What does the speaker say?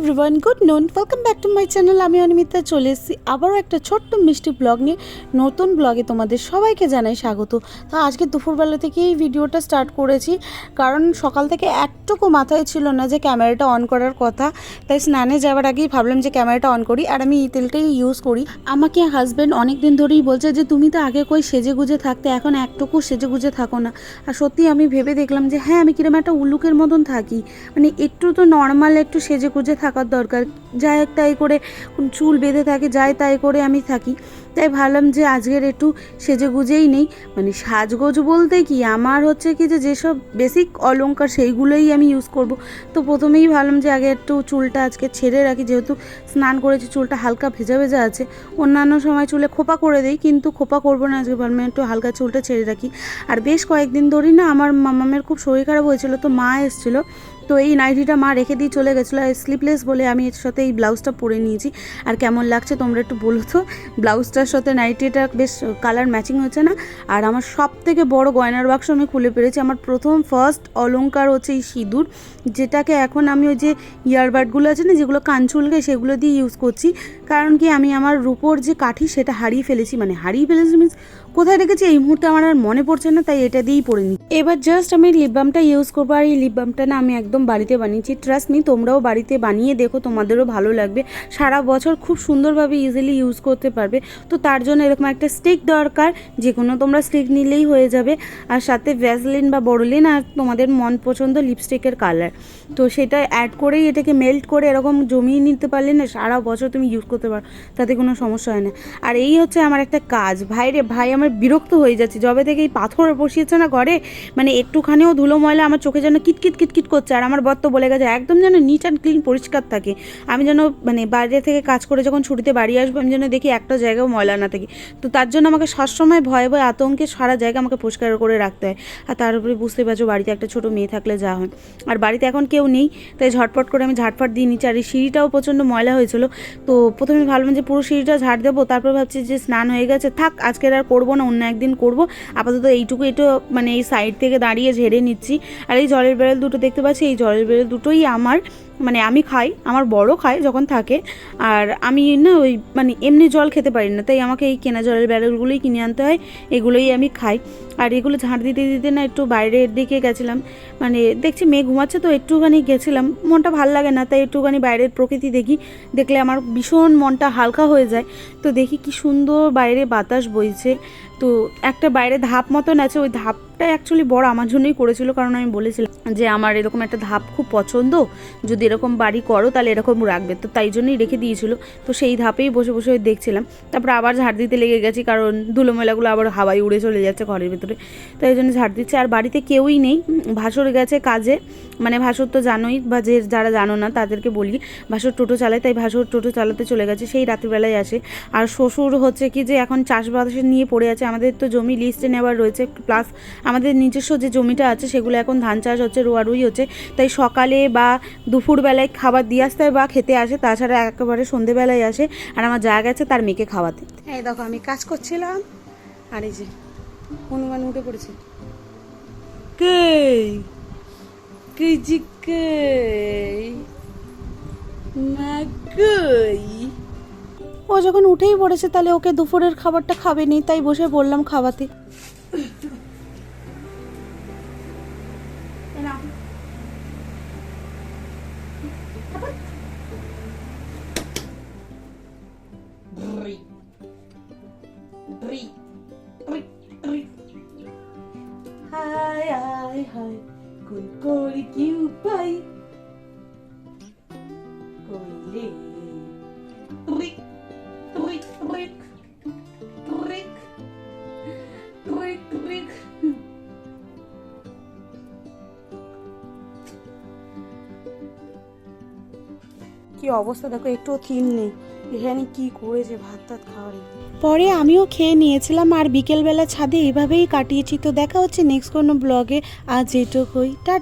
Everyone good noon welcome back to my channel আমি অনিমিতা, চলে এসেছি আবারও একটা ছোট্ট মিষ্টি ব্লগ নিয়ে। নতুন ব্লগে তোমাদের সবাইকে জানাই স্বাগত। তো আজকে দুপুরবেলা থেকেই এই ভিডিওটা স্টার্ট করেছি। কারণ সকাল থেকে একটুকু মাথায় ছিল না যে ক্যামেরাটা অন করার কথা। তাই স্নানে যাওয়ার আগেই ভাবলাম যে ক্যামেরাটা অন করি আর আমি এই তেলটাই ইউজ করি। আমাকে হাজব্যান্ড অনেক দিন ধরেই বলছে যে, তুমি তো আগে কই সেজে গুজে থাকতে, এখন একটুকু সেজে গুজে থাকো না। আর সত্যি আমি ভেবে দেখলাম যে হ্যাঁ আমি কীরকম একটা উল্লুকের মতন থাকি। মানে একটু তো নর্মাল একটু সেজে গুজে থাকার দরকার। যাই তাই করে চুল বেঁধে থাকে যাই তাই করে আমি থাকি। তাই ভাবলাম যে আজকের একটু সেজে গুজেই নেই। মানে সাজগোজ বলতে কি? আমার হচ্ছে কি যে যেসব বেসিক অলঙ্কার সেইগুলোই আমি ইউজ করব। তো প্রথমেই ভাবলাম যে আগে একটু চুলটা আজকে ছেড়ে রাখি। যেহেতু স্নান করেছি, চুলটা হালকা ভেজা ভেজা আছে। অন্যান্য সময় চুলে খোপা করে দিই, কিন্তু খোপা করব না আজকে। ভাবলাম একটু হালকা চুলটা ছেড়ে রাখি। আর বেশ কয়েকদিন ধরেই না আমার মামামের খুব শরীর খারাপ হয়েছিল, তো মা এসেছিল। তো এই নাইটিটা মা রেখে দিয়ে চলে গেছিল। আর স্লিপলেস বলে আমি এর সাথে এই ব্লাউজটা পরে নিয়েছি। আর কেমন লাগছে তোমরা একটু বলো তো। ব্লাউজটার সাথে নাইটিটা বেশ কালার ম্যাচিং হচ্ছে না। আর আমার সব থেকে বড় গয়নার বাক্স আমি খুলে পেরেছি আমার প্রথম ফার্স্ট অলঙ্কার হচ্ছে এই সিঁদুর, যেটাকে এখন আমি ওই যে ইয়ারবাডগুলো আছে না, যেগুলো কানচুলকে সেগুলো দিয়ে ইউজ করছি। কারণ কি আমি আমার রুপোর যে কাঠি সেটা হারিয়ে ফেলেছি। মানে হারিয়ে ফেলেছি মিনস কোথায় রেখেছি? এই মুহূর্তে আমার আর মনে পড়ছে না, তাই এটা দিয়েই পড়ে নিই এবার জাস্ট আমি লিপ বামটা ইউজ করব, আর এই লিপ বামটা না আমি একদম বাড়িতে বানিয়েছি। ট্রাস্ট মি তোমরাও বাড়িতে বানিয়ে দেখো, তোমাদেরও ভালো লাগবে। সারা বছর খুব সুন্দরভাবে ইজিলি ইউজ করতে পারবে। তো তার জন্য এরকম একটা স্টিক দরকার যে কোনো তোমরা স্টিক নিলেই হয়ে যাবে। আর সাথে ভ্যাসলিন বা বড়লিন আর তোমাদের মন পছন্দ লিপস্টিকের কালার তো সেটা অ্যাড করেই এটাকে মেল্ট করে এরকম জমিয়ে নিতে পারলে না সারা বছর তুমি ইউজ করতে পারো, তাতে কোনো সমস্যা হয় না। আর এই হচ্ছে আমার একটা কাজ। ভাই রে ভাই আমার বিরক্ত হয়ে যাচ্ছে। যবে থেকে এই পাথর বসিয়েছে না ঘরে মানে একটুখানিও ধুলো ময়লা আমার চোখে যেন কিটকিট কিটকিট করছে। আর আমার বত্ত বলে গেছে, একদম যেন নিট অ্যান্ড ক্লিন পরিষ্কার থাকে। আমি যেন মানে বাইরে থেকে কাজ করে যখন ছুটিতে বাড়ি আসব, আমি যেন দেখি একটা জায়গাও ময়লা না থাকে। তো তার জন্য আমাকে সবসময় ভয়ে ভয়ে আতঙ্কে সারা জায়গা আমাকে পরিষ্কার করে রাখতে হয়। আর তার উপরে বুঝতে পারছ, বাড়িতে একটা ছোটো মেয়ে থাকলে যা হয়। আর বাড়িতে এখন কেউ নেই, তাই ঝটপট করে আমি ঝাটফাট দিয়ে নিচ্ছি। আর এই সিঁড়িটাও প্রচণ্ড ময়লা হয়েছিল। তো প্রথমে ভাবলাম যে পুরো সিঁড়িটা ঝাড় দেবো, তারপর ভাবছি যে স্নান হয়ে গেছে। থাক, আজকের আর করব না, অন্য একদিন করব। আপাতত এইটুকু একটু মানে এই সাইড থেকে দাঁড়িয়ে ঝেড়ে নিচ্ছি। আর এই জলের বেড়াল দুটো দেখতে পাচ্ছি, এই জলের বেড়াল দুটোই আমার মানে আমি খাই, আমার বড় খায় যখন থাকে। আর আমি না ওই মানে এমনি জল খেতে পারি না, তাই আমাকে এই কেনা জলের ব্যারেলগুলোই কিনে আনতে হয়, এগুলোই আমি খাই। আর এগুলো ঝাঁট দিতে দিতে না একটু বাইরের দিকে গেছিলাম মানে দেখছি মেয়ে ঘুমাচ্ছে তো একটুখানি গেছিলাম, মনটা ভালো লাগে না, তাই একটুখানি বাইরের প্রকৃতি দেখি, দেখলে আমার ভীষণ মনটা হালকা হয়ে যায়। তো দেখি কি সুন্দর বাইরে বাতাস বইছে তো একটা বাইরে ধাপ মতন আছে, ওই ধাপটা অ্যাকচুয়ালি বড় আমার জন্যই করেছিল, কারণ আমি বলেছিলাম যে আমার এরকম একটা ধাপ খুব পছন্দ, যদি এরকম বাড়ি করো তাহলে এরকম রাখবে, তো তাই জন্যই রেখে দিয়েছিল, তো সেই ধাপেই বসে বসে দেখছিলাম, তারপর আবার ঝাড় দিতে লেগে গেছি, কারণ ধুলোমেলাগুলো আবার হাওয়ায় উড়ে চলে যাচ্ছে ঘরের ভিতরে তাই জন্য ঝাড় দিচ্ছে, আর বাড়িতে কেউই নেই, ভাসুর গেছে কাজে মানে ভাসুর তো জানোই, বা যে যারা জানো না তাদেরকে বলি, ভাসুর টোটো চালায়, তাই ভাসুর টোটো চালাতে চলে গেছে, সেই রাত্রিবেলায় আসে, আর শ্বশুর হচ্ছে কি যে এখন চাষবাস নিয়ে পড়ে আছে আমাদের তো জমি লিস্টে নেওয়ার রয়েছে প্লাস আমাদের নিজস্ব যে জমিটা আছে সেগুলো এখন ধান চাষ হচ্ছে রোয়ারুই হচ্ছে, তাই সকালে বা দুপুরবেলায় খাবার দিয়ে আসতে হয় বা খেতে আসে, তাছাড়া একেবারে সন্ধেবেলায় আসে, আর আমার যা গেছে তার মেয়েকে খাওয়াতে। এই দেখো, আমি কাজ করছিলাম, আর এই যে হনুমান উঠে পড়েছে। কে? কে জি কে? মা কই ও যখন উঠেই পড়েছে, তাহলে ওকে দুপুরের খাবারটা খাবে নি, তাই বসে বললাম খাওয়াতে। কই কই কি উপায় কইলে? কি অবস্থা? দেখো একটু থিন নেই। এখানে কি করেছে? ভাত টাত খাওয়ারে পরে আমিও খেয়ে নিয়েছিলাম আর বিকেলবেলা ছাদে এভাবেই কাটিয়েছি। তো দেখা হচ্ছে নেক্সট কোনো ব্লগে আজ এটুকুই। টা